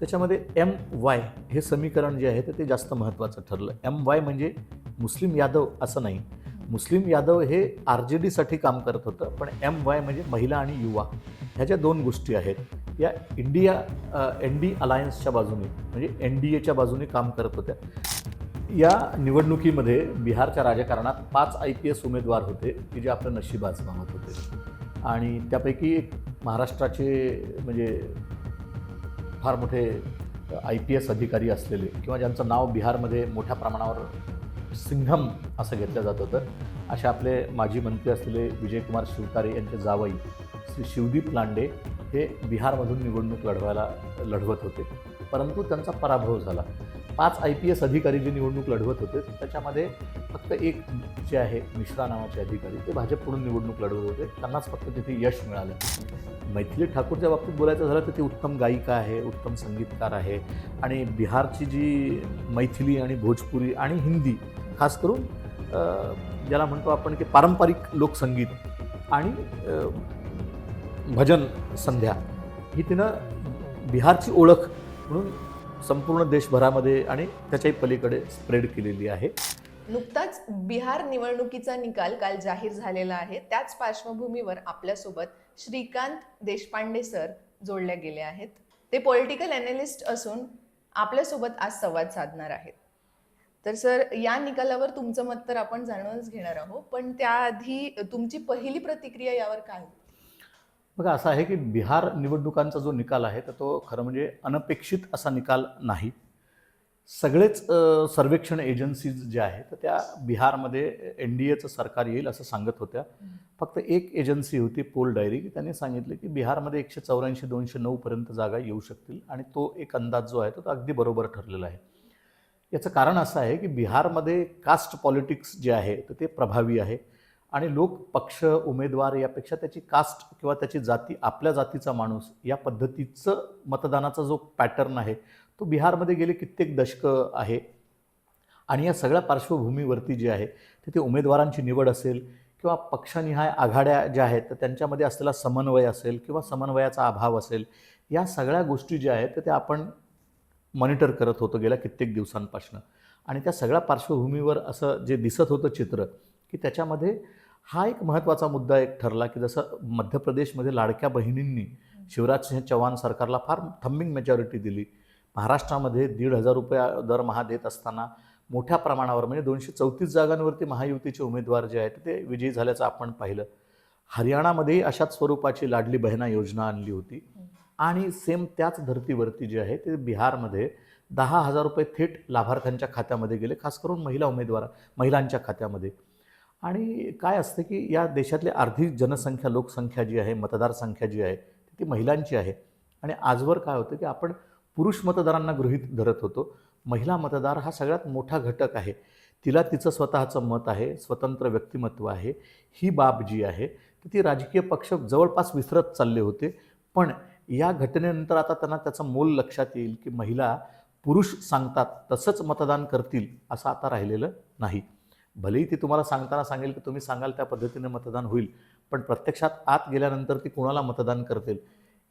त्याच्यामध्ये M Y हे समीकरण जे आहे तर ते जास्त महत्त्वाचं ठरलं. एम वाय म्हणजे मुस्लिम यादव असं नाही. मुस्लिम यादव हे आर जे डीसाठी काम करत होतं पण एम वाय म्हणजे महिला आणि युवा. ह्या ज्या दोन गोष्टी आहेत या इंडिया एन डी अलायन्सच्या बाजूने म्हणजे एन डी एच्या बाजूने काम करत होत्या. या निवडणुकीमध्ये बिहारच्या राजकारणात पाच आय पी एस उमेदवार होते की जे आपलं नशीब आजमावत होते. आणि त्यापैकी एक महाराष्ट्राचे म्हणजे फार मोठे आय पी एस अधिकारी असलेले किंवा ज्यांचं नाव बिहारमध्ये मोठ्या प्रमाणावर सिंघम असं घेतलं जात होतं असे आपले माजी मंत्री असलेले विजयकुमार शिवतारे यांचे जावई श्री शिवदीप लांडे हे बिहारमधून निवडणूक लढवायला लढवत होते. परंतु त्यांचा पराभव झाला. पाच आय पी एस अधिकारी जे निवडणूक लढवत होते त्याच्यामध्ये फक्त एक जे आहे मिश्रा नावाचे अधिकारी ते भाजपकडून निवडणूक लढवत होते. त्यांनाच फक्त तिथे यश मिळालं. मैथिली ठाकूरच्या बाबतीत बोलायचं झालं तर ती उत्तम गायिका आहे उत्तम संगीतकार आहे. आणि बिहारची जी मैथिली आणि भोजपुरी आणि हिंदी खास करून ज्याला म्हणतो आपण की पारंपरिक लोकसंगीत आणि भजन संध्या ही तिनं बिहारची ओळख म्हणून संपूर्ण देशभरामध्ये आणि त्याच्याही पलीकडे स्प्रेड केलेली आहे. नुकताच बिहार निवडणुकीचा निकाल काल जाहीर झालेला आहे. त्याच पार्श्वभूमीवर आपल्यासोबत श्रीकांत देशपांडे सर जोडले गेले आहेत. ते पॉलिटिकल अनालिस्ट असून आपल्यासोबत आज संवाद साधणार आहेत. तर सर या निकालावर तुमचं मत तर आपण जाणूनच घेणार आहोत. पण त्याआधी तुमची पहिली प्रतिक्रिया यावर काय होती? बघा असं आहे की बिहार निवडणुकांचा जो निकाल आहे तर तो खरं म्हणजे अनपेक्षित असा निकाल नाही. सगळेच सर्वेक्षण एजन्सीज ज्या आहेत तर त्या बिहारमध्ये एन डी एचं सरकार येईल असं सांगत होत्या. फक्त एक एजन्सी होती पोल डायरी की त्यांनी सांगितलं की बिहारमध्ये एकशे चौऱ्याऐंशी दोनशे नऊपर्यंत जागा येऊ शकतील आणि तो एक अंदाज जो आहे तो अगदी बरोबर ठरलेला आहे. याचं कारण असं आहे की बिहारमध्ये कास्ट पॉलिटिक्स जे आहे तर ते प्रभावी आहे. आणि लोक पक्ष उमेदवार यापेक्षा त्याची कास्ट किंवा त्याची जाती आपल्या जातीचा माणूस या पद्धतीचं मतदानाचा जो पॅटर्न आहे तो बिहारमध्ये गेले कित्येक दशकं आहे. आणि या सगळ्या पार्श्वभूमीवरती जे आहे तिथे उमेदवारांची निवड असेल किंवा पक्षनिहाय आघाड्या ज्या आहेत तर त्यांच्यामध्ये असलेला समन्वय असेल किंवा समन्वयाचा अभाव असेल या सगळ्या गोष्टी ज्या आहेत तर त्या आपण मॉनिटर करत होतो गेल्या कित्येक दिवसांपासून. आणि त्या सगळ्या पार्श्वभूमीवर असं जे दिसत होतं चित्र की त्याच्यामध्ये हा एक महत्त्वाचा मुद्दा एक ठरला की जसं मध्य प्रदेशमध्ये लाडक्या बहिणींनी शिवराज सिंह चव्हाण सरकारला फार थम्बिंग मेजॉरिटी दिली. महाराष्ट्रामध्ये दीड हजार रुपये दरमहा देत असताना मोठ्या प्रमाणावर म्हणजे दोनशे चौतीस जागांवरती महायुतीचे उमेदवार जे आहेत ते विजयी झाल्याचं आपण पाहिलं. हरियाणामध्येही अशाच स्वरूपाची लाडली बहिणा योजना आणली होती. आणि सेम त्याच धर्तीवरती जे आहे ते बिहारमध्ये दहा हजार रुपये थेट लाभार्थ्यांच्या खात्यामध्ये गेले खास करून महिला उमेदवार महिलांच्या खात्यामध्ये. आणि काय असतं की या देशातली अर्धी जनसंख्या लोकसंख्या जी आहे मतदारसंख्या जी आहे ती महिलांची आहे. आणि आजवर काय होतं की आपण पुरुष मतदारांना गृहीत धरत होतो. महिला मतदार हा सगळ्यात मोठा घटक आहे. तिला तिचं स्वतःचं मत आहे स्वतंत्र व्यक्तिमत्व आहे. ही बाब जी आहे तर ती राजकीय पक्ष जवळपास विसरत चालले होते. पण या घटनेनंतर आता त्यांना त्याचं मोल लक्षात येईल की महिला पुरुष सांगतात तसंच मतदान करतील असं आता राहिलेलं नाही. भलेही ती तुम्हाला सांगताना सांगेल की तुम्ही सांगाल त्या पद्धतीने मतदान होईल पण प्रत्यक्षात आत गेल्यानंतर ती कोणाला मतदान करतील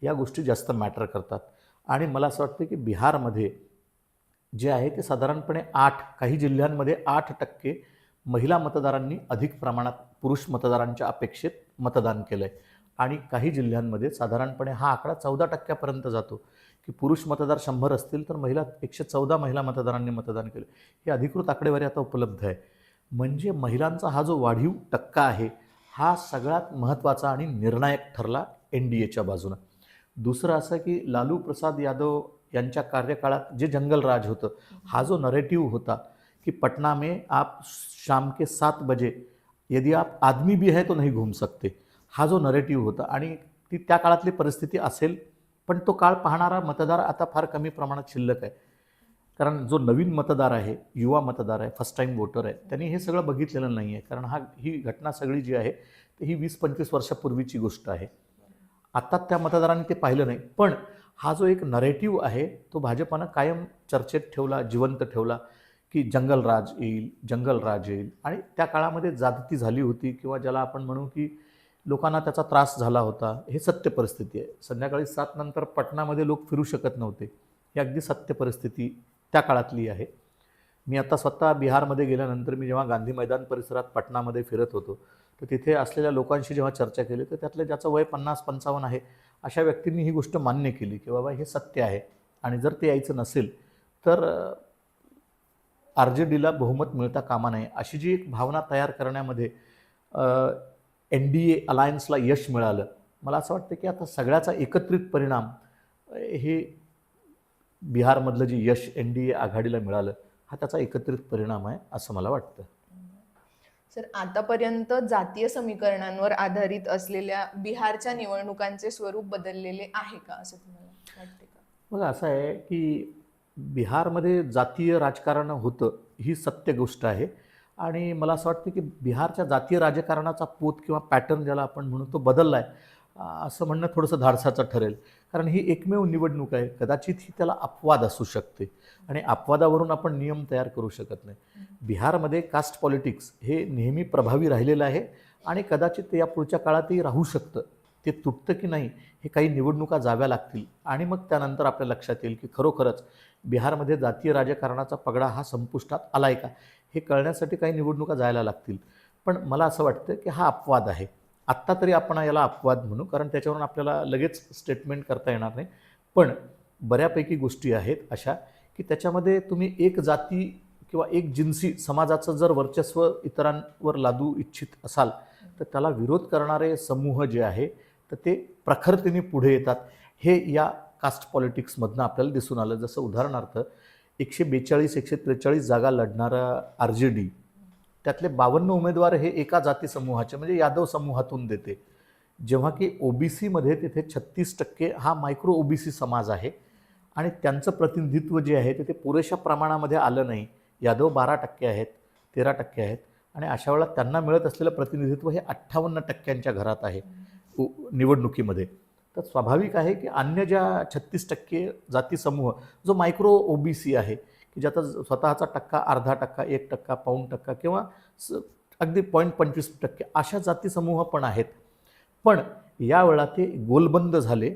या गोष्टी जास्त मॅटर करतात. आणि मला असं वाटतं की बिहारमध्ये जे आहे ते साधारणपणे आठ काही जिल्ह्यांमध्ये आठ टक्के महिला मतदारांनी अधिक प्रमाणात पुरुष मतदारांच्या अपेक्षेत मतदान केलं आहे आणि काही जिल्ह्यांमध्ये साधारणपणे हा आकडा चौदा टक्क्यापर्यंत जातो की पुरुष मतदार शंभर असतील तर महिला एकशे चौदा महिला मतदारांनी मतदान केलं. ही अधिकृत आकडेवारी आता उपलब्ध आहे. म्हणजे महिलांचा हा जो वाढीव टक्का आहे हा सगळ्यात महत्त्वाचा आणि निर्णायक ठरला एन डी एच्या बाजूनं. दुसरं असं की लालू प्रसाद यादव यांच्या कार्यकाळात जे जंगल राज होतं हा जो नरेटिव्ह होता कि पटना में आप शाम के सात बजे यदि आप आदमी भी है तो नहीं घूम सकते हा जो नरेटिव्ह होता. आणि ती त्या काळातली परिस्थिती असेल पण तो काळ पाहणारा मतदार आता फार कमी प्रमाणात शिल्लक आहे. कारण जो नवीन मतदार आहे युवा मतदार आहे फर्स्ट टाईम वोटर आहे त्यांनी हे सगळं बघितलेलं नाही आहे. कारण हा ही घटना सगळी जी आहे ती ही वीस पंचवीस वर्षापूर्वीची गोष्ट आहे. आत्ता त्या मतदारांनी ते पाहिलं नाही. पण हा जो एक नरेटिव्ह आहे तो भाजपानं कायम चर्चेत ठेवला जिवंत ठेवला की जंगल राज येईल जंगल राज येईल. आणि त्या काळामध्ये जागती झाली होती किंवा ज्याला आपण म्हणू की लोकांना त्याचा त्रास झाला होता हे सत्य परिस्थिती आहे. संध्याकाळी सात नंतर पटनामध्ये लोक फिरू शकत नव्हते. ही अगदी सत्य परिस्थिती त्या काळातली आहे. मी आता स्वतः बिहारमध्ये गेल्यानंतर मी जेव्हा गांधी मैदान परिसरात पटनामध्ये फिरत होतो तर तिथे असलेल्या लोकांशी जेव्हा चर्चा केली तर त्यातलं ज्याचं वय पन्नास पंचावन्न आहे अशा व्यक्तींनी ही गोष्ट मान्य केली की बाबा हे सत्य आहे. आणि जर ते यायचं नसेल तर आर जे डीला बहुमत मिळता कामा नये अशी जी एक भावना तयार करण्यामध्ये एन डी ए अलायन्सला यश मिळालं मला असं वाटतं की आता सगळ्याचा एकत्रित परिणाम हे बिहारमधलं जे यश एन डी ए आघाडीला मिळालं हा त्याचा एकत्रित परिणाम आहे असं मला वाटतं. सर आतापर्यंत जातीय समीकरणांवर आधारित असलेल्या बिहारच्या निवडणुकांचे स्वरूप बदललेले आहे का असं तुम्हाला वाटते का? बघा असं आहे की बिहारमध्ये जातीय राजकारण होतं ही सत्य गोष्ट आहे. आणि मला असं वाटतं की बिहारच्या जातीय राजकारणाचा पोत किंवा पॅटर्न ज्याला आपण म्हणू तो बदलला आहे असं म्हणणं थोडंसं धाडसाचं ठरेल. कारण ही एकमेव निवडणूक आहे. कदाचित ही त्याला अपवाद असू शकते. आणि अपवादावरून आपण नियम तयार करू शकत नाही. बिहारमध्ये कास्ट पॉलिटिक्स हे नेहमी प्रभावी राहिलेलं आहे आणि कदाचित ते या पुढच्या काळातही राहू शकतं. ते तुटतं की नाही हे काही निवडणुका जाव्या लागतील. आणि मग त्यानंतर आपल्या लक्षात येईल की खरोखरच बिहारमध्ये जातीय राजकारणाचा पगडा हा संपुष्टात आला आहे का? हे कळण्यासाठी काही निवडणुका जायला लागतील. पण मला असं वाटतं की हा अपवाद आहे. आत्ता तरी आपण याला अपवाद म्हणू कारण त्याच्यावरून आपल्याला लगेच स्टेटमेंट करता येणार नाही. पण बऱ्यापैकी गोष्टी आहेत अशा की त्याच्यामध्ये तुम्ही एक जाती किंवा एक जिन्सी समाजाचं जर वर्चस्व इतरांवर लादू इच्छित असाल तर त्याला विरोध करणारे समूह जे आहे तर ते प्रखरतेने पुढे येतात. हे या कास्ट पॉलिटिक्समधनं आपल्याला दिसून आलं. जसं उदाहरणार्थ एकशे बेचाळीस एकशे त्रेचाळीस जागा लढणारा आर जे डी त्यातले बावन्न उमेदवार हे एका जाती समूहाचे म्हणजे यादव समूहातून देते. जेव्हा की ओबीसीमध्ये तिथे छत्तीस टक्के हा मायक्रो ओबीसी समाज आहे आणि त्यांचं प्रतिनिधित्व जे आहे ते ते पुरेशा प्रमाणामध्ये आलं नाही. यादव बारा टक्के आहेत तेरा टक्के आहेत आणि अशा वेळेला त्यांना मिळत असलेलं प्रतिनिधित्व हे अठ्ठावन्न टक्क्यांच्या घरात आहे उ- निवडणुकीमध्ये. तर स्वाभाविक आहे की अन्य ज्या छत्तीस टक्के जाती समूह जो मायक्रो ओबीसी आहे की ज्याचा स्वतःचा टक्का अर्धा टक्का एक टक्का पाऊण टक्का किंवा स अगदी पॉईंट पंचवीस टक्के अशा जाती समूह पण आहेत. पण यावेळा ते गोलबंद झाले.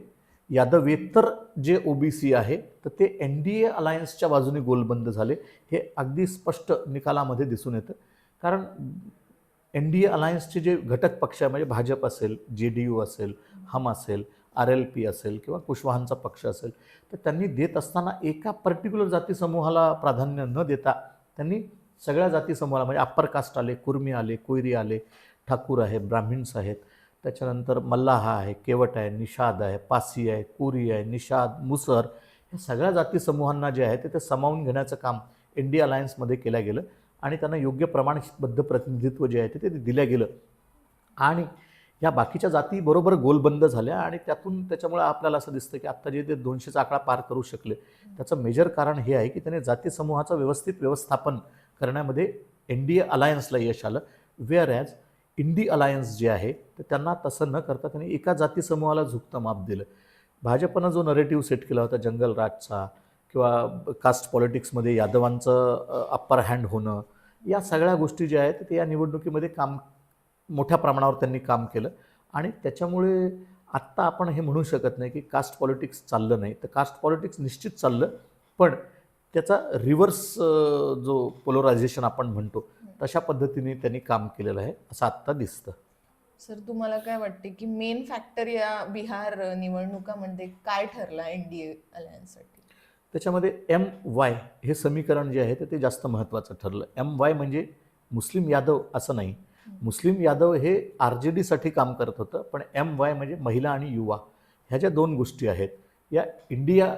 यादवेतर जे ओबीसी आहे तर ते एन डी ए अलायन्सच्या बाजूने गोलबंद झाले. हे अगदी स्पष्ट निकालामध्ये दिसून येतं. कारण एन डी ए अलायन्सचे जे घटक पक्ष आहे म्हणजे भाजप असेल जे डी यू असेल हम असेल आर एल पी असेल किंवा कुशवाहांचा पक्ष असेल तर त्यांनी देत असताना एका पर्टिक्युलर जाती समूहाला प्राधान्य न देता त्यांनी सगळ्या जाती समूहाला म्हणजे अप्पर कास्ट आले कुर्मी आले कोयरी आले ठाकूर आहे ब्राह्मिण्स आहेत त्याच्यानंतर मल्लाहा आहे केवट आहे निषाद आहे पासी आहे कोरी आहे निषाद मुसर या सगळ्या जाती समूहांना जे आहे ते ते सामावून घेण्याचं काम इंडिया अलायन्समध्ये केलं गेलं आणि त्यांना योग्य प्रमाणबद्ध प्रतिनिधित्व जे आहे ते ते दिलं गेलं. आणि या बाकीच्या जाती बरोबर गोलबंद झाल्या आणि त्यातून त्याच्यामुळे आपल्याला असं दिसतं की आत्ता जे ते दोनशेचा आकडा पार करू शकले त्याचं मेजर कारण हे आहे की त्याने जाती समूहाचं व्यवस्थित व्यवस्थापन करण्यामध्ये एन डी ए अलायन्सला यश आलं. वेअर ॲज इंडी अलायन्स जे आहे तर त्यांना तसं न करता त्यांनी एका जाती समूहाला झुकतं माप दिलं. भाजपनं जो नरेटिव्ह सेट केला होता जंगल राजचा किंवा कास्ट पॉलिटिक्समध्ये यादवांचं अप्पर हँड होणं या सगळ्या गोष्टी ज्या आहेत ते या निवडणुकीमध्ये काम मोठ्या प्रमाणावर त्यांनी काम केलं. आणि त्याच्यामुळे आत्ता आपण हे म्हणू शकत नाही की कास्ट पॉलिटिक्स चाललं नाही. तर कास्ट पॉलिटिक्स निश्चित चाललं पण त्याचा रिव्हर्स जो पोलरायझेशन आपण म्हणतो तशा पद्धतीने त्यांनी काम केलेलं आहे असं आत्ता दिसतं. सर तुम्हाला काय वाटते की मेन फॅक्टर या बिहार निवडणुकामध्ये काय ठरला एनडीए अलायन्ससाठी? त्याच्यामध्ये एम वाय हे समीकरण जे आहे ते जास्त महत्त्वाचं ठरलं. एम वाय म्हणजे मुस्लिम यादव असं नाही. मुस्लिम यादव हे आर जे डीसाठी काम करत होतं पण एम वाय म्हणजे महिला आणि युवा ह्या ज्या दोन गोष्टी आहेत या इंडिया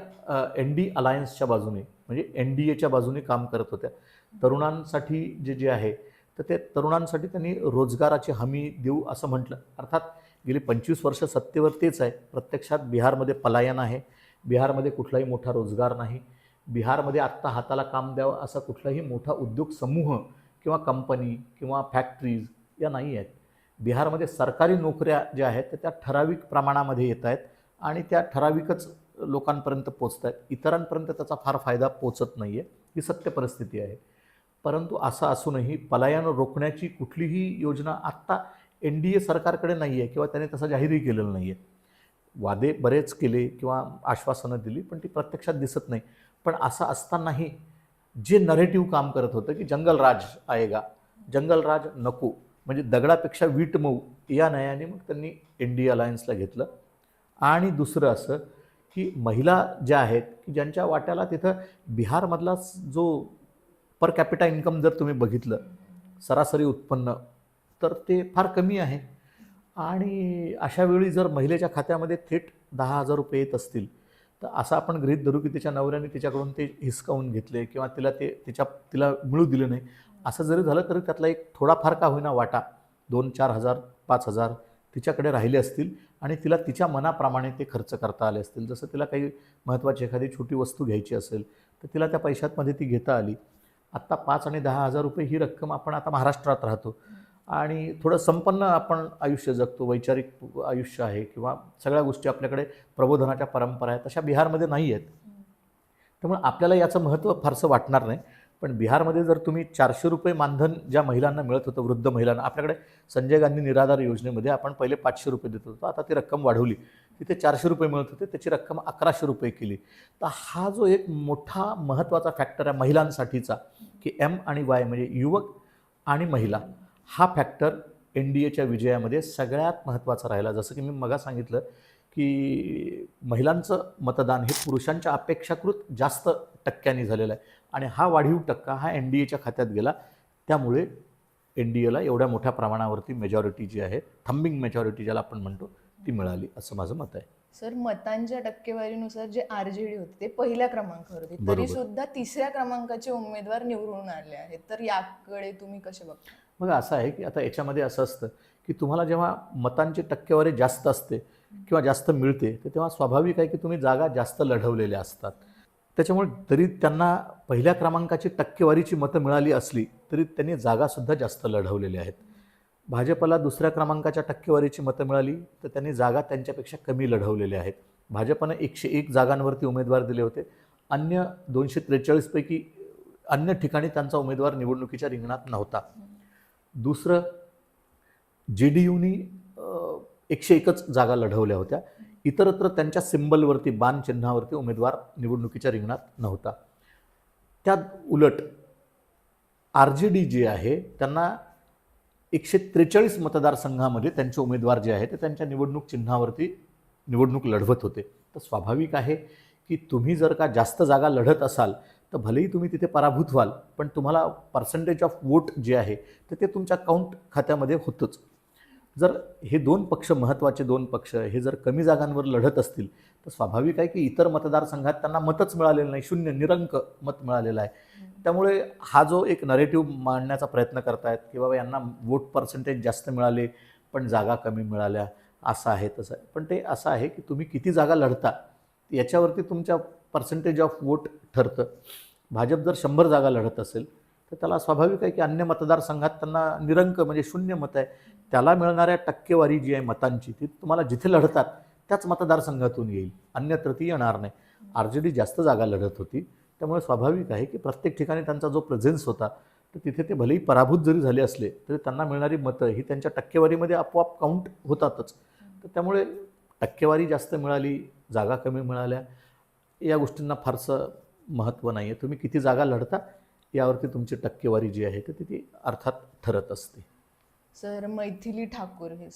एन डी अलायन्सच्या बाजूने म्हणजे एन डी एच्या बाजूने काम करत होत्या. तरुणांसाठी जे जे आहे तर ते तरुणांसाठी त्यांनी रोजगाराची हमी देऊ असं म्हटलं. अर्थात गेली पंचवीस वर्ष सत्तेवर तेच आहे. प्रत्यक्षात बिहारमध्ये पलायन आहे. बिहारमध्ये कुठलाही मोठा रोजगार नाही. बिहारमध्ये आत्ता हाताला काम द्यावं असा कुठलाही मोठा उद्योग समूह किंवा कंपनी किंवा फॅक्टरीज या नाही आहेत. बिहारमध्ये सरकारी नोकऱ्या ज्या आहेत त्या त्या ठराविक प्रमाणामध्ये येत आहेत आणि त्या ठराविकच लोकांपर्यंत पोचत आहेत इतरांपर्यंत त्याचा फार फायदा पोचत नाही आहे ही सत्य परिस्थिती आहे. परंतु असं असूनही पलायन रोखण्याची कुठलीही योजना आत्ता एन डी ए सरकारकडे नाही आहे किंवा त्याने तसं जाहीरही केलेलं नाही आहे वादे बरेच केले किंवा आश्वासनं दिली पण ती प्रत्यक्षात दिसत नाही. पण असं असतानाही जे नरेटिव्ह काम करत होतं की जंगल राज आएगा जंगल राज नको म्हणजे दगडापेक्षा वीट मऊ या नयाने मग त्यांनी एन डी अलायन्सला घेतलं. आणि दुसरं असं की महिला ज्या आहेत की ज्यांच्या वाट्याला तिथं बिहारमधला जो पर कॅपिटा इन्कम जर तुम्ही बघितलं सरासरी उत्पन्न तर ते फार कमी आहे. आणि अशा वेळी जर महिलेच्या खात्यामध्ये थेट दहा हजार रुपये येत असतील तर असं आपण गृहीत धरू की तिच्या नवऱ्याने तिच्याकडून ते हिसकावून घेतले किंवा तिला ते तिच्या तिला मिळू दिलं नाही. असं जरी झालं तरी त्यातला एक थोडाफार का होईना वाटा. दोन चार हजार पाच हजार तिच्याकडे राहिले असतील आणि तिला तिच्या मनाप्रमाणे ते खर्च करता आले असतील. जसं तिला काही महत्त्वाची एखादी छोटी वस्तू घ्यायची असेल तर तिला त्या पैशातमध्ये ती घेता आली. आत्ता पाच आणि दहा हजार रुपये ही रक्कम आपण आता महाराष्ट्रात राहतो. आणि थोडं संपन्न आपण आयुष्य जगतो वैचारिक आयुष्य आहे किंवा सगळ्या गोष्टी आपल्याकडे प्रबोधनाच्या परंपरा आहेत तशा बिहारमध्ये नाही आहेत. त्यामुळे आपल्याला याचं महत्त्व फारसं वाटणार नाही. पण बिहारमध्ये जर तुम्ही चारशे रुपये मानधन ज्या महिलांना मिळत होतं वृद्ध महिलांना आपल्याकडे संजय गांधी निराधार योजनेमध्ये आपण पहिले पाचशे रुपये देत होतो आता ती रक्कम वाढवली. तिथे चारशे रुपये मिळत होते त्याची रक्कम अकराशे रुपये केली. तर हा जो एक मोठा महत्त्वाचा फॅक्टर आहे महिलांसाठीचा की एम आणि वाय म्हणजे युवक आणि महिला हा फॅक्टर एन डी एच्या विजयामध्ये सगळ्यात महत्त्वाचा राहिला. जसं की मी मगा सांगितलं की महिलांचं मतदान हे पुरुषांच्या अपेक्षाकृत जास्त टक्क्यांनी झालेलं आहे. आणि हा वाढीव टक्का हा एन डी एच्या खात्यात गेला. त्यामुळे एन डी एला एवढ्या मोठ्या प्रमाणावरती मेजॉरिटी जी आहे थंबिंग मेजॉरिटी ज्याला आपण म्हणतो ती मिळाली असं माझं मत आहे. सर मतांच्या टक्केवारीनुसार जे आर जे डी होते ते पहिल्या क्रमांकावर होते. तरी सुद्धा तिसऱ्या क्रमांकाचे उमेदवार निवडून आले आहेत. तर याकडे तुम्ही कसे बघता? मग असं आहे की आता याच्यामध्ये असं असतं की तुम्हाला जेव्हा मतांची टक्केवारी जास्त असते किंवा जास्त मिळते तर तेव्हा स्वाभाविक आहे की तुम्ही जागा जास्त लढवलेल्या असतात. त्याच्यामुळे तरी त्यांना पहिल्या क्रमांकाची टक्केवारीची मतं मिळाली असली तरी त्यांनी जागासुद्धा जास्त लढवलेल्या आहेत. भाजपला दुसऱ्या क्रमांकाच्या टक्केवारीची मतं मिळाली तर त्यांनी जागा त्यांच्यापेक्षा कमी लढवलेल्या आहेत. भाजपनं एकशे एक जागांवरती उमेदवार दिले होते. अन्य दोनशे त्रेचाळीसपैकी अन्य ठिकाणी त्यांचा उमेदवार निवडणुकीच्या रिंगणात नव्हता. दुसरं जे डी यूनी एकशे एकच जागा लढवल्या होत्या. इतरत्र त्यांच्या सिंबलवरती बाण चिन्हावरती उमेदवार निवडणुकीच्या रिंगणात नव्हता. त्या उलट आर जे डी जे आहे त्यांना एकशे त्रेचाळीस मतदारसंघामध्ये त्यांचे उमेदवार जे आहे ते त्यांच्या निवडणूक चिन्हावरती निवडणूक लढवत होते. तर स्वाभाविक आहे की तुम्ही जर का जास्त जागा लढत असाल तर भलेही तुम्ही तिथे पराभूत व्हाल पण तुम्हाला पर्सेंटेज ऑफ वोट जे आहे तर ते तुमच्या काउंट खात्यामध्ये होतंच. जर हे दोन पक्ष महत्त्वाचे दोन पक्ष हे जर कमी जागांवर लढत असतील तर स्वाभाविक आहे की इतर मतदारसंघात त्यांना मतच मिळालेलं नाही शून्य निरंक मत मिळालेलं आहे. त्यामुळे हा जो एक नरेटिव्ह मांडण्याचा प्रयत्न करतायत की बाबा यांना वोट पर्सेंटेज जास्त मिळाले पण जागा कमी मिळाल्या असं आहे तसं आहे. पण ते असं आहे की तुम्ही किती जागा लढता याच्यावरती तुमच्या पर्सेंटेज ऑफ वोट ठरतं. भाजप जर शंभर जागा लढत असेल तर त्याला स्वाभाविक आहे की अन्य मतदारसंघात त्यांना निरंक म्हणजे शून्य मत आहे. त्याला मिळणाऱ्या टक्केवारी जी आहे मतांची ती तुम्हाला जिथे लढतात त्याच मतदारसंघातून येईल. अन्यत्र ती येणार नाही. आर जे डी जास्त जागा लढत होती. त्यामुळे स्वाभाविक आहे की प्रत्येक ठिकाणी त्यांचा जो प्रेझेन्स होता तर तिथे ते भलेही पराभूत जरी झाले असले तरी त्यांना मिळणारी मतं ही त्यांच्या टक्केवारीमध्ये आपोआप काउंट होतातच. तर त्यामुळे टक्केवारी जास्त मिळाली जागा कमी मिळाल्या. या गोष्टींना फारसं महत्त्व नाही आहे तुम्ही किती जागा लढता यावरती तुमची टक्केवारी जी आहे तर ती ती अर्थात ठरत असते. सर मैथिली ठाकूर हे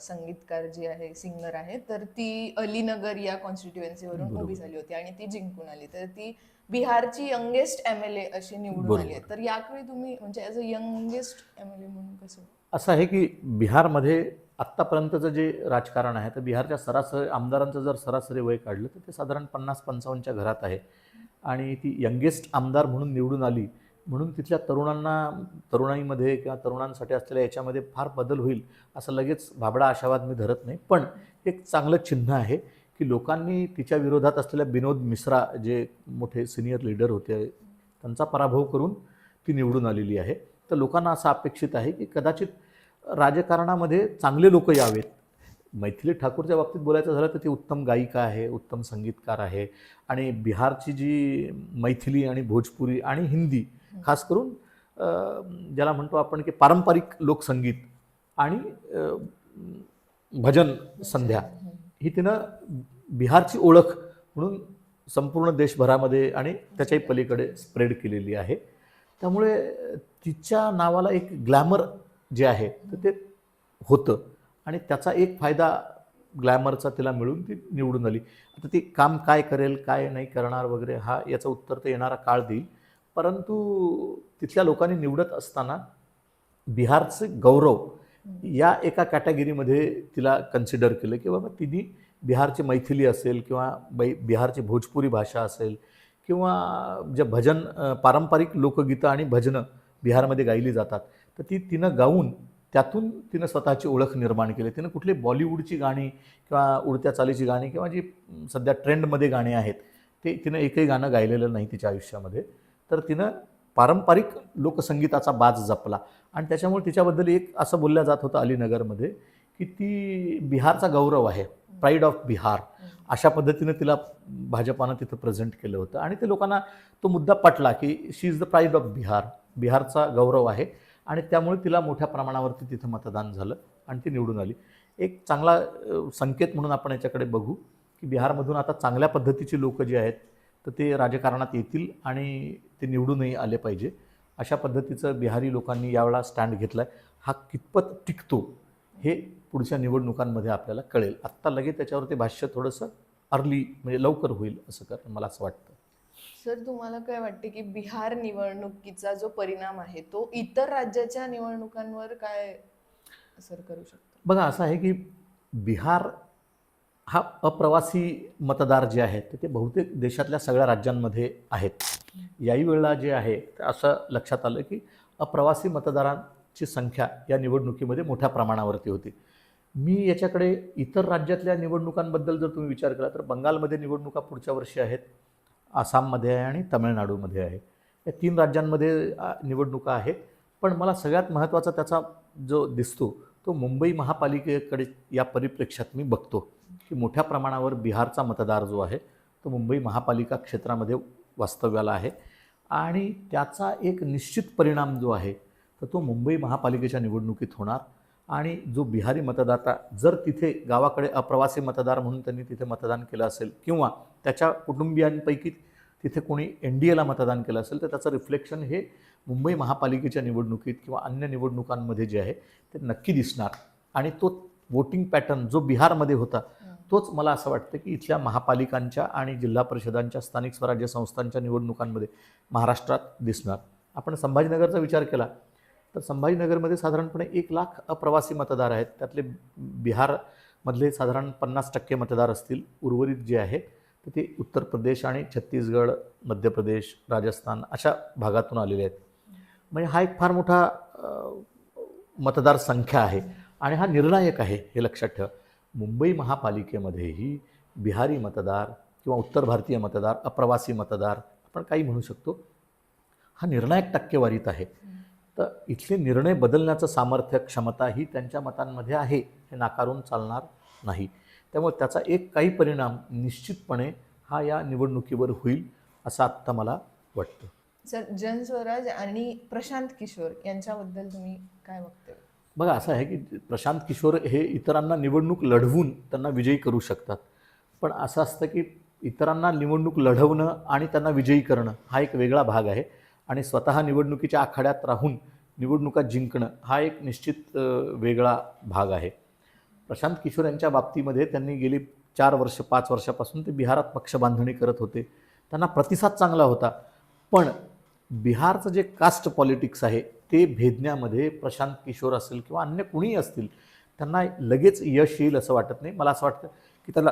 संगीतकार जी आहे सिंगर आहे तर ती अलीनगर या कॉन्स्टिट्युएन्सीवरून. उभी झाली होती आणि ती जिंकून आली. तर ती बिहारची यंगेस्ट एम एल ए अशी निवडून. आली आहे. तर याकडे तुम्ही म्हणजे as a youngest M L A म्हणून कसं? असं आहे की बिहारमध्ये आत्तापर्यंतचं जे राजकारण आहे तर बिहारच्या सरासरी आमदारांचं जर सरासरी वय काढलं तर ते साधारण पन्नास पंचावन्नच्या घरात आहे. आणि ती यंगेस्ट आमदार म्हणून निवडून आली म्हणून तिथल्या तरुणांना तरुणाईमध्ये किंवा तरुणांसाठी असलेल्या याच्यामध्ये फार बदल होईल असं लगेच भाबडा आशावाद मी धरत नाही. पण एक चांगलं चिन्ह आहे की लोकांनी तिच्या विरोधात असलेल्या विनोद मिश्रा जे मोठे सिनियर लीडर होते त्यांचा पराभव करून ती निवडून आलेली आहे. तर लोकांना असं अपेक्षित आहे की कदाचित राजकारणामध्ये चांगले लोक यावेत. मैथिली ठाकूरच्या बाबतीत बोलायचं झालं तर ती उत्तम गायिका आहे उत्तम संगीतकार आहे आणि बिहारची जी मैथिली आणि भोजपुरी आणि हिंदी खास करून ज्याला म्हणतो आपण की पारंपरिक लोकसंगीत आणि भजन संध्या ही तिनं बिहारची ओळख म्हणून संपूर्ण देशभरामध्ये आणि त्याच्याही पलीकडे स्प्रेड केलेली आहे. त्यामुळे तिच्या नावाला एक ग्लॅमर जे आहे तर ते होतं. आणि त्याचा एक फायदा ग्लॅमरचा तिला मिळून ती निवडून आली. आता ती काम काय करेल काय नाही करणार वगैरे हा याचं उत्तर तर येणारा काळ देईल. परंतु तिथल्या लोकांनी निवडत असताना बिहारचे गौरव या एका कॅटेगरीमध्ये तिला कन्सिडर केलं की बाबा तिने बिहारची मैथिली असेल किंवा बै बिहारची भोजपुरी भाषा असेल किंवा जे भजन पारंपरिक लोकगीतं आणि भजनं बिहारमध्ये गायली जातात तर ती तिनं गाऊन त्यातून तिनं स्वतःची ओळख निर्माण केली. तिनं कुठली बॉलिवूडची गाणी किंवा उडत्या चालीची गाणी किंवा जी सध्या ट्रेंडमध्ये गाणी आहेत ते तिनं एकही गाणं गायलेलं नाही तिच्या आयुष्यामध्ये. तर तिनं पारंपरिक लोकसंगीताचा बाज जपला. आणि त्याच्यामुळे तिच्याबद्दल एक असं बोललं जात होतं अलीनगरमध्ये की ती बिहारचा गौरव आहे प्राईड ऑफ बिहार. अशा पद्धतीनं तिला भाजपानं तिथं प्रेझेंट केलं होतं. आणि ते लोकांना तो मुद्दा पटला की she is the pride of Bihar. बिहारचा गौरव आहे. आणि त्यामुळे तिला मोठ्या प्रमाणावरती तिथं मतदान झालं आणि ती निवडून आली. एक चांगला संकेत म्हणून आपण याच्याकडे बघू की बिहारमधून आता चांगल्या पद्धतीची लोक जी आहेत तर ते राजकारणात येतील आणि ते निवडूनही आले पाहिजे. अशा पद्धतीचं बिहारी लोकांनी यावेळा स्टँड घेतला आहे हा कितपत टिकतो हे पुढच्या निवडणुकांमध्ये आपल्याला कळेल. आत्ता लगेच त्याच्यावरती भाष्य थोडंसं अर्ली म्हणजे लवकर होईल असं कर मला असं वाटतं. सर तुम्हाला काय वाटते की बिहार निवडणुकीचा जो परिणाम आहे तो इतर राज्याच्या निवडणुकांवर काय असर करू शकतो? बघा असं आहे की बिहार हा अप्रवासी मतदार जे आहेत ते बहुतेक देशातल्या सगळ्या राज्यांमध्ये आहेत. याही वेळेला जे आहे असं लक्षात आलं की अप्रवासी मतदारांची संख्या या निवडणुकीमध्ये मोठ्या प्रमाणावरती होती. मी याच्याकडे इतर राज्यातल्या निवडणुकांबद्दल जर तुम्ही विचार केला तर बंगालमध्ये निवडणुका पुढच्या वर्षी आहेत. आसाममध्ये आहे आणि तमिळनाडूमध्ये आहे. या तीन राज्यांमध्ये निवडणुका आहेत. पण मला सगळ्यात महत्त्वाचा त्याचा जो दिसतो तो मुंबई महापालिकेकडे या परिप्रेक्ष्यात मी बघतो की मोठ्या प्रमाणावर बिहारचा मतदार जो आहे तो मुंबई महापालिका क्षेत्रामध्ये वास्तव्याला आहे. आणि त्याचा एक निश्चित परिणाम जो आहे तर तो मुंबई महापालिकेच्या निवडणुकीत होणार. आणि जो बिहारी मतदाता जर तिथे गावाकडे अप्रवासी मतदार म्हणून त्यांनी तिथे मतदान केलं असेल किंवा त्याच्या कुटुंबियांपैकी तिथे कोणी एन डी एला मतदान केलं असेल तर त्याचं रिफ्लेक्शन हे मुंबई महापालिकेच्या निवडणुकीत किंवा अन्य निवडणुकांमध्ये जे आहे ते नक्की दिसणार. आणि तो वोटिंग पॅटर्न जो बिहारमध्ये होता तोच मला असं वाटतं की इथल्या महापालिकांच्या आणि जिल्हा परिषदांच्या स्थानिक स्वराज्य संस्थांच्या निवडणुकांमध्ये महाराष्ट्रात दिसणार. आपण संभाजीनगरचा विचार केला तर संभाजीनगरमध्ये साधारणपणे एक लाख अप्रवासी मतदार आहेत. त्यातले बिहारमधले साधारण पन्नास टक्के मतदार असतील. उर्वरित जे आहे तर ते उत्तर प्रदेश आणि छत्तीसगड मध्य प्रदेश राजस्थान अशा भागातून आलेले आहेत. म्हणजे हा एक फार मोठा मतदार मतदारसंख्या आहे आणि हा निर्णायक आहे हे लक्षात ठेवा. मुंबई महापालिकेमध्येही बिहारी मतदार किंवा उत्तर भारतीय मतदार अप्रवासी मतदार आपण काही म्हणू शकतो. हा निर्णायक टक्केवारीत आहे. तर इथले निर्णय बदलण्याचं सामर्थ्य क्षमता ही त्यांच्या मतांमध्ये आहे हे नाकारून चालणार नाही. त्यामुळे त्याचा एक काही परिणाम निश्चितपणे हा या निवडणुकीवर होईल असं आत्ता मला वाटतं. सर जनस्वराज आणि प्रशांत किशोर यांच्याबद्दल तुम्ही काय बघते बघा असं आहे की प्रशांत किशोर हे इतरांना निवडणूक लढवून त्यांना विजयी करू शकतात. पण असं असतं की इतरांना निवडणूक लढवणं आणि त्यांना विजयी करणं हा एक वेगळा भाग आहे. आणि स्वतः निवडणुकीच्या आखाड्यात राहून निवडणुका जिंकणं हा एक निश्चित वेगळा भाग आहे. प्रशांत किशोर यांच्या बाबतीमध्ये त्यांनी गेली चार वर्ष पाच वर्षापासून ते बिहारात पक्षबांधणी करत होते. त्यांना प्रतिसाद चांगला होता. पण बिहारचं जे कास्ट पॉलिटिक्स आहे ते भेदण्यामध्ये प्रशांत किशोर असेल किंवा अन्य कुणीही असतील त्यांना लगेच यश येईल असं वाटत नाही. मला असं वाटतं की त्याला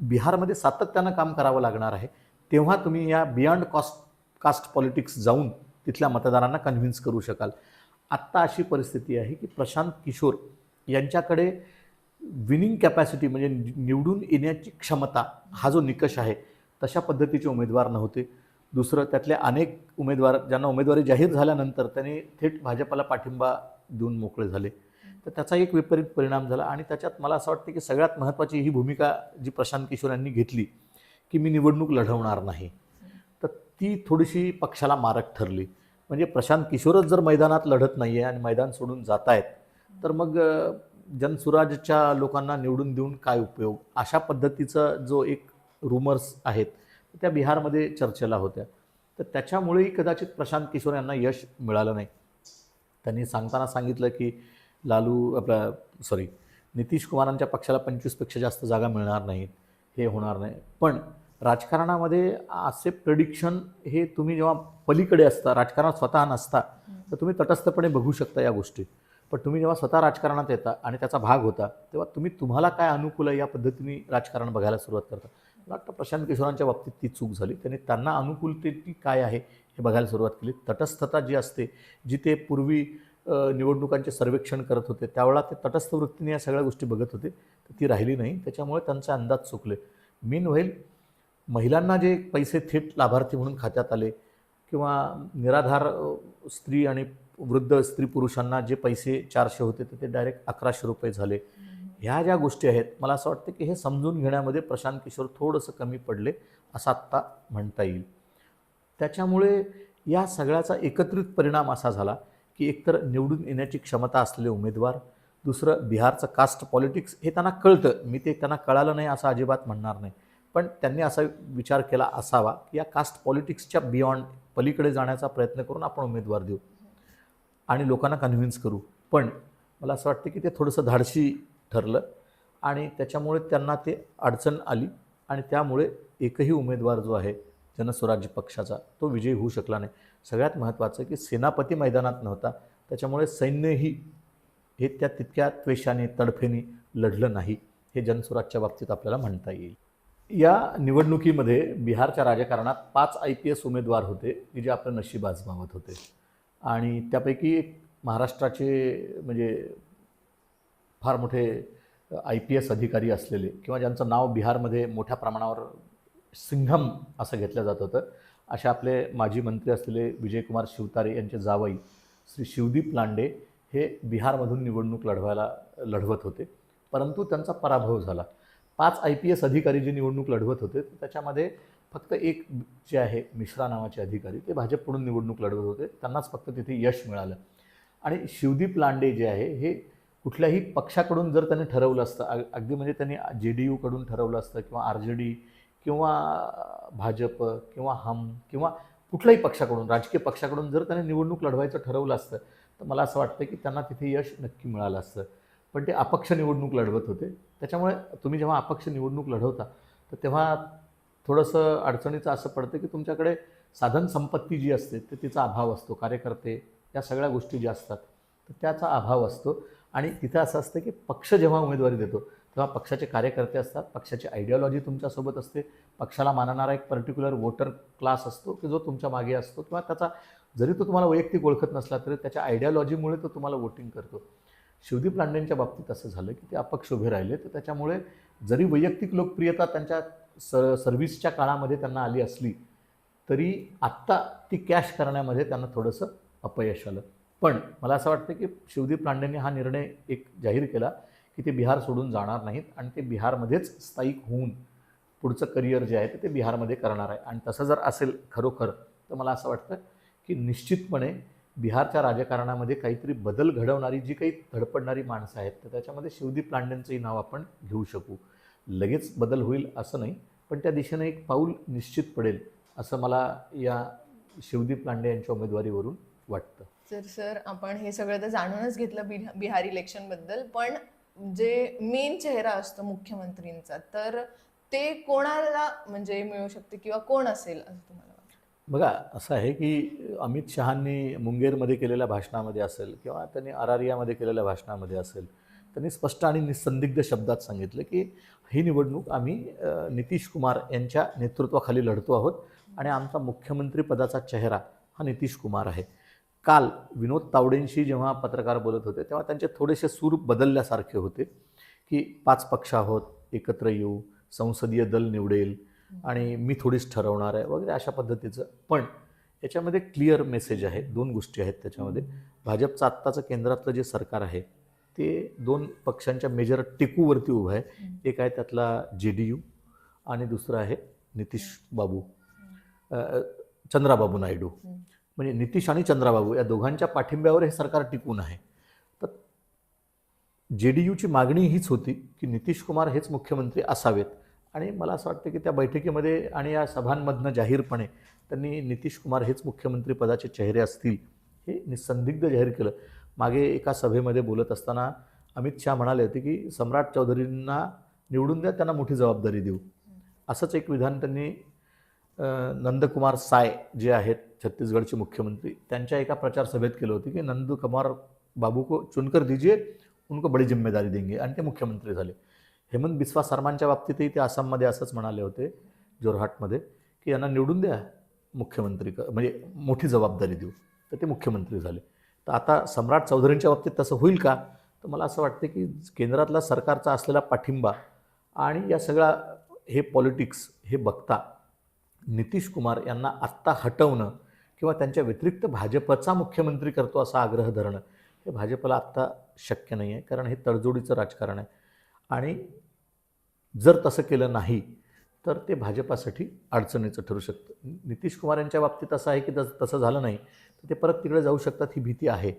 बिहारमध्ये सातत्यानं काम करावं लागणार आहे. तेव्हा तुम्ही या बियॉन्ड कॉस्ट कास्ट पॉलिटिक्स जाऊन तिथल्या मतदारांना कन्व्हिन्स करू शकाल. आत्ता अशी परिस्थिती आहे की प्रशांत किशोर यांच्याकडे विनिंग कॅपॅसिटी म्हणजे नि- निवडून येण्याची क्षमता हा जो निकष आहे तशा पद्धतीचे उमेदवार नव्हते. दुसरं त्यातले अनेक उमेदवार ज्यांना उमेदवारी जाहीर झाल्यानंतर त्यांनी थेट भाजपाला पाठिंबा देऊन मोकळे झाले. तर त्याचा एक विपरीत परिणाम झाला आणि त्याच्यात मला असं वाटतं की सगळ्यात महत्त्वाची ही भूमिका जी प्रशांत किशोर यांनी घेतली की मी निवडणूक लढवणार नाही. तर ती थोडीशी पक्षाला मारक ठरली. म्हणजे प्रशांत किशोरच जर मैदानात लढत नाही आहे आणि मैदान सोडून जात आहेत तर मग जनसुराजच्या लोकांना निवडून देऊन काय उपयोग? अशा पद्धतीचा जो एक रुमर्स आहेत त्या बिहारमध्ये चर्चेला होत्या. तर त्याच्यामुळेही कदाचित प्रशांत किशोर यांना यश मिळालं नाही. त्यांनी सांगताना सांगितलं की लालू आपला सॉरी नितीश कुमारांच्या पक्षाला पंचवीसपेक्षा जास्त जागा मिळणार नाहीत. हे होणार नाही. पण राजकारणामध्ये असे प्रेडिक्शन हे तुम्ही जेव्हा पलीकडे असता राजकारणात स्वतः नसता तर तुम्ही तटस्थपणे बघू शकता या गोष्टी. पण तुम्ही जेव्हा स्वतः राजकारणात येता आणि त्याचा भाग होता तेव्हा तुम्ही तुम्हाला काय अनुकूल आहे या पद्धतीने राजकारण बघायला सुरुवात करता? मला वाटतं प्रशांत किशोरांच्या बाबतीत ती चूक झाली. त्यांनी त्यांना अनुकूलतेची काय आहे हे बघायला सुरुवात केली. तटस्थता जी असते जी ते पूर्वी निवडणुकांचे सर्वेक्षण करत होते त्यावेळा ते तटस्थ वृत्तीने या सगळ्या गोष्टी बघत होते तर ती राहिली नाही. त्याच्यामुळे त्यांचे अंदाज चुकले. मीन होईल महिलांना जे पैसे थेट लाभार्थी म्हणून खात्यात आले किंवा निराधार स्त्री आणि वृद्ध स्त्री पुरुषांना जे पैसे चारशे होते ते डायरेक्ट अकराशे रुपये झाले. ह्या ज्या गोष्टी आहेत मला असं वाटतं की हे समजून घेण्यामध्ये प्रशांत किशोर थोडंसं कमी पडले असं आत्ता म्हणता येईल. त्याच्यामुळे या सगळ्याचा एकत्रित परिणाम असा झाला की एकतर निवडून येण्याची क्षमता असलेले उमेदवार दुसरं बिहारचं कास्ट पॉलिटिक्स हे त्यांना कळतं. मी ते त्यांना कळालं नाही असं अजिबात म्हणणार नाही. पण त्यांनी असा विचार केला असावा की या कास्ट पॉलिटिक्सच्या बियॉन्ड पलीकडे जाण्याचा प्रयत्न करून आपण उमेदवार देऊ. आणि लोकांना कन्व्हिन्स करू. पण मला असं वाटतं की ते थोडंसं धाडशी ठरलं आणि त्याच्यामुळे त्यांना ते अडचण आली आणि त्यामुळे एकही उमेदवार जो आहे जनस्वराज्य पक्षाचा तो विजयी होऊ शकला नाही. सगळ्यात महत्त्वाचं की सेनापती मैदानात नव्हता. त्याच्यामुळे सैन्यही हे त्या तितक्या त्वेषाने तडफेने लढलं नाही. हे जनस्वराजच्या बाबतीत आपल्याला म्हणता येईल. या निवडणुकीमध्ये बिहारच्या राजकारणात पाच आय पी एस उमेदवार होते की जे आपलं नशीब आजमावत होते. आणि त्यापैकी एक महाराष्ट्राचे म्हणजे फार मोठे आय पी एस अधिकारी असलेले किंवा ज्यांचं नाव बिहारमध्ये मोठ्या प्रमाणावर सिंघम असं घेतलं जात होतं असे आपले माजी मंत्री असलेले विजयकुमार शिवतारे यांचे जावई श्री शिवदीप लांडे हे बिहारमधून निवडणूक लढवायला लढवत होते. परंतु त्यांचा पराभव झाला. पाच आय पी एस अधिकारी जे निवडणूक लढवत होते त्याच्यामध्ये फक्त एक जे आहे मिश्रा नावाचे अधिकारी ते भाजपकडून निवडणूक लढवत होते. त्यांनाच फक्त तिथे यश मिळालं. आणि शिवदीप लांडे जे आहे हे कुठल्याही पक्षाकडून जर त्यांनी ठरवलं असतं अग- अगदी म्हणजे त्यांनी जे डी यूकडून ठरवलं असतं किंवा आर जे डी किंवा भाजप किंवा हम किंवा कुठल्याही पक्षाकडून राजकीय पक्षाकडून जर त्यांनी निवडणूक लढवायचं ठरवलं असतं तर मला असं वाटतं की त्यांना तिथे यश नक्की मिळालं असतं. पण ते अपक्ष निवडणूक लढवत होते. त्याच्यामुळे तुम्ही जेव्हा अपक्ष निवडणूक लढवता तर तेव्हा थोडंसं अडचणीचं असं पडतं की तुमच्याकडे साधन संपत्ती जी असते तर तिचा अभाव असतो. कार्यकर्ते या सगळ्या गोष्टी ज्या असतात तर त्याचा अभाव असतो. आणि तिथं असं असतं की पक्ष जेव्हा उमेदवारी देतो तेव्हा पक्षाचे कार्यकर्ते असतात पक्षाची आयडियॉलॉजी तुमच्यासोबत असते. पक्षाला मानणारा एक पर्टिक्युलर वोटर क्लास असतो की जो तुमच्या मागे असतो किंवा त्याचा जरी तो तुम्हाला वैयक्तिक ओळखत नसला तरी त्याच्या आयडियॉलॉजीमुळे तो तुम्हाला वोटिंग करतो. शिवदीप लांडेंच्या बाबतीत असं झालं की ते अपक्ष उभे राहिले तर त्याच्यामुळे जरी वैयक्तिक लोकप्रियता त्यांच्या स सर्व्हिसच्या काळामध्ये त्यांना आली असली तरी आत्ता ती कॅश करण्यामध्ये त्यांना थोडंसं अपयश आलं. पण मला असं वाटतं की शिवदीप लांडेंनी हा निर्णय एक जाहीर केला की ते बिहार सोडून जाणार नाहीत आणि ते बिहारमध्येच स्थायिक होऊन पुढचं करिअर जे आहे ते ते बिहारमध्ये करणार आहे. आणि तसं जर असेल खरोखर तर मला असं वाटतं की निश्चितपणे बिहारच्या राजकारणामध्ये काहीतरी बदल घडवणारी जी काही धडपडणारी माणसं आहेत तर त्याच्यामध्ये शिवदीप लांडेंचंही नाव आपण घेऊ शकू. लगेच बदल होईल असं नाही. पण त्या दिशेने एक पाऊल निश्चित पडेल असं मला या शिवदीप लांडे यांच्या उमेदवारीवरून वाटतं. तर सर आपण हे सगळं तर जाणूनच घेतलं बिहा- बिहार इलेक्शनबद्दल पण जे मेन चेहरा असतो मुख्यमंत्रींचा तर ते कोणाला म्हणजे मिळू शकते किंवा कोण असेल असं तुम्हाला बघा असं आहे की अमित शहांनी मुंगेरमध्ये केलेल्या भाषणामध्ये असेल किंवा त्यांनी अरारियामध्ये केलेल्या भाषणामध्ये असेल त्यांनी स्पष्ट आणि निसंदिग्ध शब्दात सांगितलं की ही निवडणूक आम्ही नितीश कुमार यांच्या नेतृत्वाखाली लढतो आहोत आणि आमचा मुख्यमंत्री पदाचा चेहरा हा नितीश कुमार आहे. काल विनोद तावडेंशी जेव्हा पत्रकार बोलत होते तेव्हा त्यांचे थोडेसे सूर बदलल्यासारखे होते की पाच पक्ष आहोत एकत्र येऊ संसदीय दल निवडेल आणि मी थोडीच ठरवणार आहे वगैरे अशा पद्धतीचं. पण याच्यामध्ये क्लिअर मेसेज आहे दोन गोष्टी आहेत त्याच्यामध्ये. भाजपचं आत्ताचं केंद्रातलं जे सरकार आहे ते दोन पक्षांच्या मेजर टिकूवरती उभं आहे. एक आहे त्यातला जे डी यू आणि दुसरं आहे नितीश बाबू. चंद्राबाबू नायडू. म्हणजे नितीश आणि चंद्राबाबू या दोघांच्या पाठिंब्यावर हे सरकार टिकून आहे. तर जे डी यूची मागणी हीच होती की नितीश कुमार हेच मुख्यमंत्री असावेत. आणि मला असं वाटतं की त्या बैठकीमध्ये आणि या सभांमधनं जाहीरपणे त्यांनी नितीश कुमार हेच मुख्यमंत्री पदाचे चेहरे असतील हे निसंदिग्ध जाहीर केलं. मागे एका सभेमध्ये बोलत असताना अमित शहा म्हणाले होते की सम्राट चौधरींना निवडून द्या त्यांना मोठी जबाबदारी देऊ. असंच एक विधान त्यांनी नंदकुमार साय जे आहेत छत्तीसगडचे मुख्यमंत्री त्यांच्या एका प्रचार सभेत केलं होतं की नंदकुमार बाबू को चुनकर दीजिए उनको बडी जिम्मेदारी देंगे. आणि ते मुख्यमंत्री झाले. हेमंत बिस्वा शर्मांच्या बाबतीतही ते आसाममध्ये असंच म्हणाले होते जोरहाटमध्ये की यांना निवडून द्या मुख्यमंत्री क म्हणजे मोठी जबाबदारी देऊ. तर ते मुख्यमंत्री झाले. तर आता सम्राट चौधरींच्या बाबतीत तसं होईल का? तर मला असं वाटतं की केंद्रातला सरकारचा असलेला पाठिंबा आणि या सगळा हे पॉलिटिक्स हे बघता नितीश कुमार यांना आत्ता हटवणं किंवा त्यांच्या व्यतिरिक्त भाजपचा मुख्यमंत्री करतो असा आग्रह धरणं हे भाजपला आत्ता शक्य नाही आहे कारण हे तडजोडीचं राजकारण आहे. आणि जर तसं केलं नाही तर ते भाजपासाठी अडचणीचं ठरू शकतं. नितीश कुमार यांच्या बाबतीत असं आहे की तस तसं झालं नाही तर ते परत तिकडे जाऊ शकतात ही भीती आहे.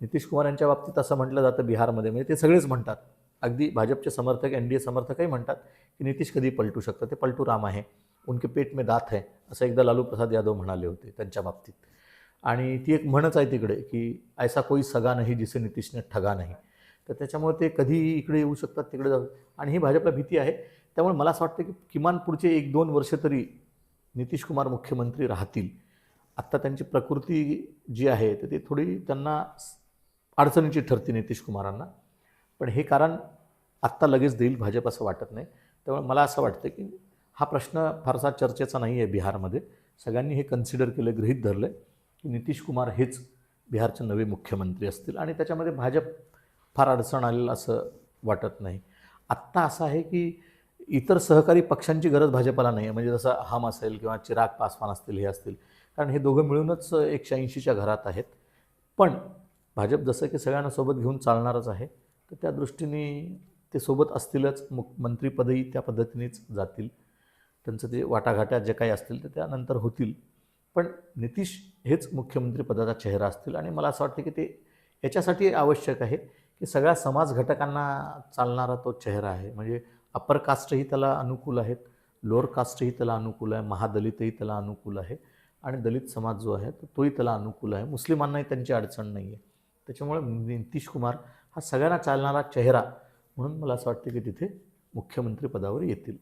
नितीश कुमार यांच्या बाबतीत असं म्हटलं जातं बिहारमध्ये म्हणजे ते सगळेच म्हणतात. अगदी भाजपचे समर्थक एन डी ए समर्थकही म्हणतात की नितीश कधी पलटू शकतं ते पलटू राम आहे उनके पेट में दात है असं एकदा लालू प्रसाद यादव म्हणाले होते त्यांच्या बाबतीत. आणि ती एक म्हणच आहे तिकडे की ऐसा कोई सगा नाही जिसे नितीशने ठगा नाही. तर त्याच्यामुळे ते कधी इकडे येऊ शकतात तिकडे जाऊ आणि ही भाजपला भीती आहे. त्यामुळे मला असं वाटतं की किमान पुढचे एक दोन वर्ष तरी नितीश कुमार मुख्यमंत्री राहतील. आत्ता त्यांची प्रकृती जी आहे तर ती थोडी त्यांना अडचणीची ठरते नितीश कुमारांना. पण हे कारण आत्ता लगेच देईल भाजप असं वाटत नाही. त्यामुळे मला असं वाटतं की हा प्रश्न फारसा चर्चेचा नाही आहे बिहारमध्ये. सगळ्यांनी हे कन्सिडर केलं गृहीत धरलं आहे की नितीश कुमार हेच बिहारचे नवे मुख्यमंत्री असतील आणि त्याच्यामध्ये भाजप फार अडचण आलेलं असं वाटत नाही. आत्ता असं आहे की इतर सहकारी पक्षांची गरज भाजपाला नाही आहे म्हणजे जसं हम असेल किंवा चिराग पासवान असतील हे असतील. कारण हे दोघं मिळूनच एकशे ऐंशीच्या घरात आहेत. पण भाजप जसं की सगळ्यांना सोबत घेऊन चालणारच आहे तर त्या दृष्टीने ते सोबत असतीलच. मुख मंत्रिपदही त्या पद्धतीनेच जातील. त्यांचं ते वाटाघाट्या जे काही असतील ते त्यानंतर होतील. पण नितीश हेच मुख्यमंत्रीपदाचा चेहरा असतील. आणि मला असं वाटतं की ते याच्यासाठी आवश्यक आहे की सगळ्या समाज घटकांना चालणारा तो चेहरा आहे. म्हणजे अप्पर कास्टही त्याला अनुकूल आहेत लोअर कास्टही त्याला अनुकूल आहे महादलितही त्याला अनुकूल आहे आणि दलित समाज जो आहे तो तोही त्याला अनुकूल आहे. मुस्लिमांनाही त्यांची अडचण नाही आहे त्याच्यामुळे नितीश कुमार हा सगळ्यांना चालणारा चेहरा म्हणून मला असं वाटतं की तिथे मुख्यमंत्री पदावर येतील.